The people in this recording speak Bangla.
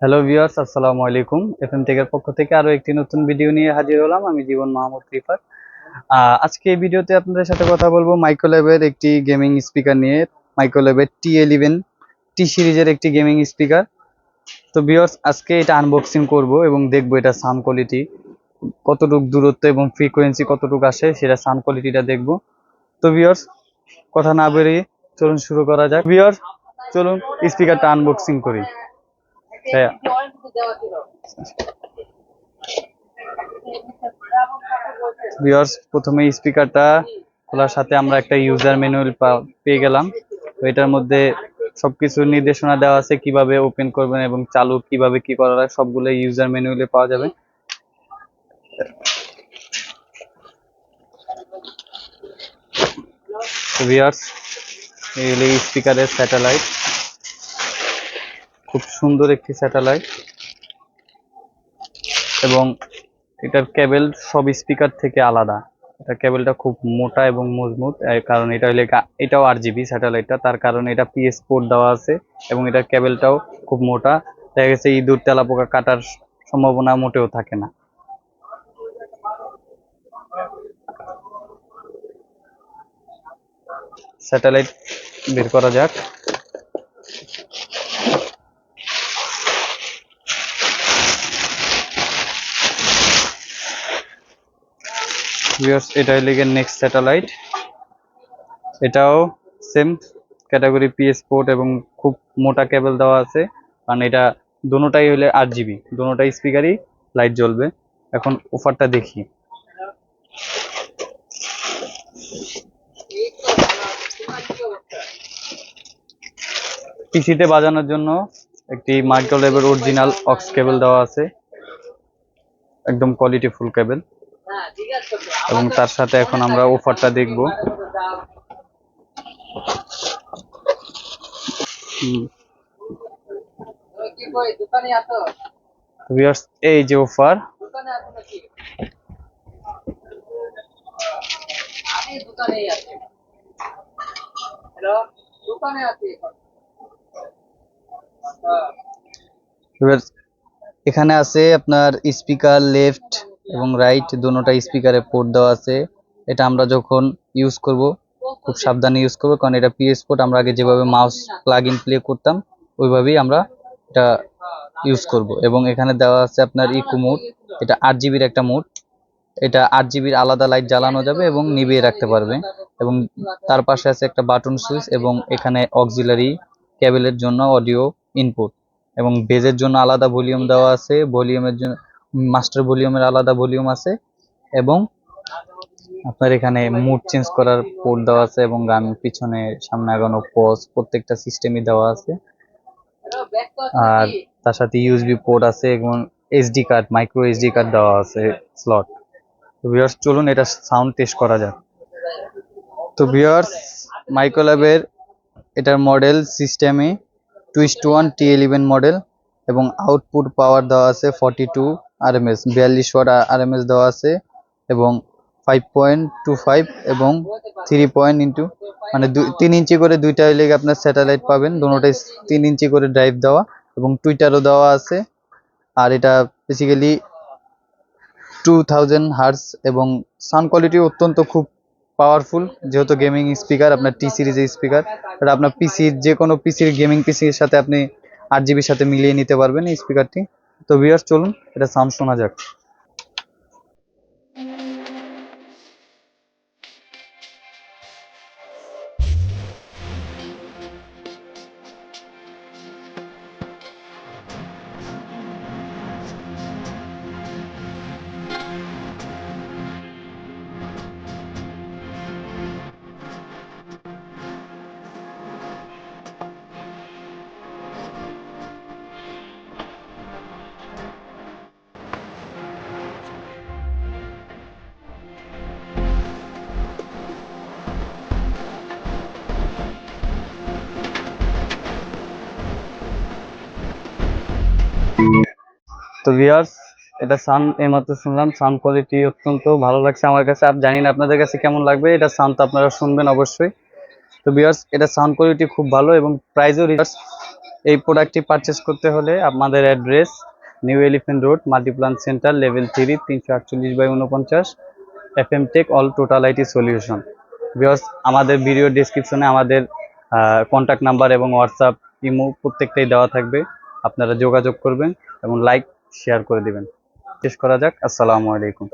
হ্যালো ভিউয়ার্স আসসালামু আলাইকুম। এফএম টেকের পক্ষ থেকে আরও একটি নতুন ভিডিও নিয়ে হাজির হলাম। আমি জীবন মাহমুদ আহ, আজকে এই ভিডিওতে আপনাদের সাথে কথা বলব মাইক্রোল্যাবের একটি গেমিং স্পিকার নিয়ে মাইক্রোল্যাবের টি ইলেভেন টি সিরিজের একটি গেমিং স্পিকার। তো ভিউয়ার্স আজকে এটা আনবক্সিং করব এবং দেখব এটা সাউন্ড কোয়ালিটি কতটুক দূরত্ব এবং ফ্রিকোয়েন্সি কতটুক আসে সেটা সাউন্ড কোয়ালিটিটা দেখব। তো ভিউয়ার্স কথা না বেরিয়ে চলুন শুরু করা যাক। ভিউয়ার্স চলুন স্পিকারটা আনবক্সিং করি। ভিউয়ার্স প্রথমে স্পিকারটা খোলার সাথে আমরা একটা ইউজার ম্যানুয়াল পেয়ে গেলাম। তো এটার মধ্যে সবকিছু নির্দেশনা দেওয়া আছে কীভাবে ওপেন করবেন এবং চালু কীভাবে কি করা হয়, সবগুলো ইউজার ম্যানুয়ালে পাওয়া যাবে। ভিউয়ার্স এই স্পিকারের স্যাটেলাইট খুব সুন্দর একটি স্যাটেলাইট এবং এটার কেবল সব স্পিকার থেকে আলাদা। এটা কেবলটা খুব মোটা এবং মজবুত কারণ এটা হলে এটাও আর জিবি স্যাটেলাইটটা তার কারণে এটা পিএস পোর্ট দেওয়া আছে এবং এটার কেবলটাও খুব মোটা। দেখা গেছে ইঁদুর, তেলাপোকা কাটার সম্ভাবনা মোটেও থাকে না। স্যাটেলাইট বের করা যাক। ভিউয়ার্স এটা গিয়ে নেক্সট স্যাটেলাইট এটাও সেম ক্যাটাগরি পিএস পোর্ট এবং খুব মোটা কেবল দেওয়া আছে। কারণ এটা দুটোটাই হলে আট জিবি দুটোটাই স্পিকারই লাইট জ্বলবে। এখন অফারটা দেখি। পিসিতে বাজানোর জন্য একটি মাইক্রোলেভের অরিজিনাল অক্স কেবল দেওয়া আছে। একদম কোয়ালিটি ফুল কেবল এবং তার সাথে এখন আমরা অফারটা দেখব। এই যে অফার এখানে আছে আপনার স্পিকার লেফট এবং রাইট দুটোটা স্পিকারে পোর্ট দেওয়া আছে। এটা আমরা যখন ইউজ করব, খুব সাবধানে ইউজ করব, কারণ এটা পিএস পোর্ট আমরা আগে যেভাবে মাউস প্লাগ ইন প্লে করতাম, ওইভাবেই আমরা এটা ইউজ করব। এবং এখানে দেওয়া আছে আপনার ইকো মোড এটা আট জিবির একটা মোড এটা আট জিবির আলাদা লাইট জ্বালানো যাবে এবং নিভিয়ে রাখতে পারবে। এবং তার পাশে আছে একটা বাটন সুইচ এবং এখানে অক্সিলারি কেবলের জন্য অডিও ইনপুট এবং বেজের জন্য আলাদা ভলিউম দেওয়া আছে। ভলিউমের জন্য মাস্টার ভলিউমের আলাদা ভলিউম আছে এবং আপনার এখানে মুড চেঞ্জ করার পোর্ট দেওয়া আছে এবং গান পিছনে সামনে আগানো পজ প্রত্যেকটা সিস্টেমই দেওয়া আছে। আর তার সাথে ইউএসবি পোর্ট আছে এবং SD card micro SD card দেওয়া আছে স্লট তো ভিউয়ার্স চলুন এটা সাউন্ড টেস্ট করা যাক। তো ভিউয়ার্স মাইক্রোল্যাবের এটার মডেল সিস্টেমে twist one T eleven model এবং আউটপুট পাওয়ার দেওয়া আছে ফর্টি টু আরএমএস বিয়াল্লিশ ওয়াট আরএমএস দেওয়া আছে এবং ফাইভ পয়েন্ট টু ফাইভ এবং থ্রি পয়েন্ট ইন্টু মানে দুই তিন ইঞ্চি করে দুইটা লেগে আপনার স্যাটেলাইট পাবেন। দুটোটাই তিন ইঞ্চি করে ড্রাইভ দেওয়া এবং টুইটারও দেওয়া আছে। আর এটা বেসিক্যালি টু থাউজেন্ড হার্স এবং সাউন্ড কোয়ালিটি অত্যন্ত খুব পাওয়ারফুল যেহেতু গেমিং স্পিকার আপনার টি সিরিজের স্পিকার এটা আপনার পিসির যে কোনো পিসির গেমিং পিসির সাথে আপনি আট সাথে মিলিয়ে নিতে পারবেন এই স্পিকারটি তো ভিউয়ার্স চলুন এটা সাউন্ড শোনা যাক। তো ভিউয়ার্স এটা সাউন্ড এইমাত্র শুনলাম সাউন্ড কোয়ালিটি অত্যন্ত ভালো লাগছে আমার কাছে। আর জানি না আপনাদের কাছে কেমন লাগবে, এটা সাউন্ড তো আপনারা শুনবেন অবশ্যই। তো ভিউয়ার্স এটা সাউন্ড কোয়ালিটি খুব ভালো এবং প্রাইজও রিভার্স এই প্রোডাক্টটি পারচেস করতে হলে আপনাদের address New Elephant Road Multiplan Centre level three তিনশো আটচল্লিশ বাই উনপঞ্চাশ F M Tech All Total IT Solution because আমাদের ভিডিও ডিসক্রিপশনে আমাদের কন্ট্যাক্ট নাম্বার এবং হোয়াটসঅ্যাপ ইমো প্রত্যেকটাই দেওয়া থাকবে। আপনারা যোগাযোগ করবেন এবং লাইক শেয়ার করে দিবেন। শেষ করা যাক। আসসালামু আলাইকুম।